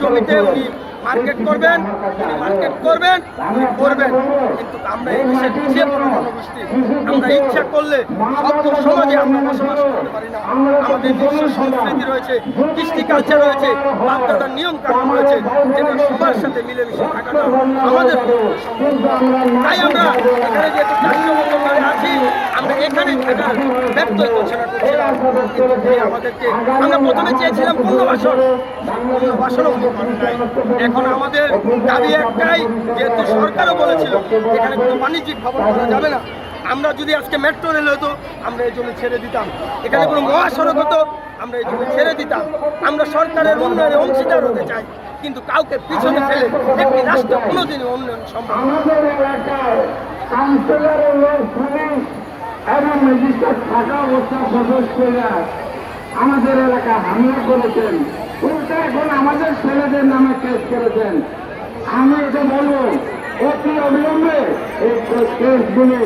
জমিতে উনি মার্কেট করবেন, উনি মার্কেট করবেন, উনি করবেন কিন্তু আমরা এই দেশের পিছিয়ে পড়া জনগোষ্ঠী, আমরা ইচ্ছা করলে সভ্য সমাজে আমরা বসবাস করতে পারি না আমাদের নিজস্ব সংস্কৃতি রয়েছে, কৃষ্টি কালচার রয়েছে, বাপদাদার নিয়ম কানুন রয়েছে, যেটা সবার সাথে মিলেমিশে থাকাটা আমাদের। তাই আমরা এখানে যেহেতু চারশো এখানে করছিলাম আমাদেরকে আমরা প্রথমে চেয়েছিলাম পুনর্বাসন পুনর্বাসনও এখন আমাদের দাবি একটাই, যেহেতু সরকারও বলেছিল, এখানে কোনো বাণিজ্যিক ভবন করা যাবে না। আমরা যদি আজকে মেট্রো রেল হতো, আমরা এই জমি ছেড়ে দিতাম। এখানে কোনো মহাসড়ক হতো, আমরা এই জমি ছেড়ে দিতাম। আমরা সরকারের উন্নয়নে অংশীদার হতে চাই, কিন্তু কাউকে পিছনে ফেলে একটি রাষ্ট্র কোনোদিনই উন্নয়ন সম্ভব এবং ম্যাজিস্ট্রেট থাকা অবস্থা সদস্যরা আমাদের এলাকা হামলা করেছেন। উল্টা এখন আমাদের ছেলেদের নামে কেস করেছেন। আমি এটা বলব, অতি অবিলম্বে এই কেসগুলি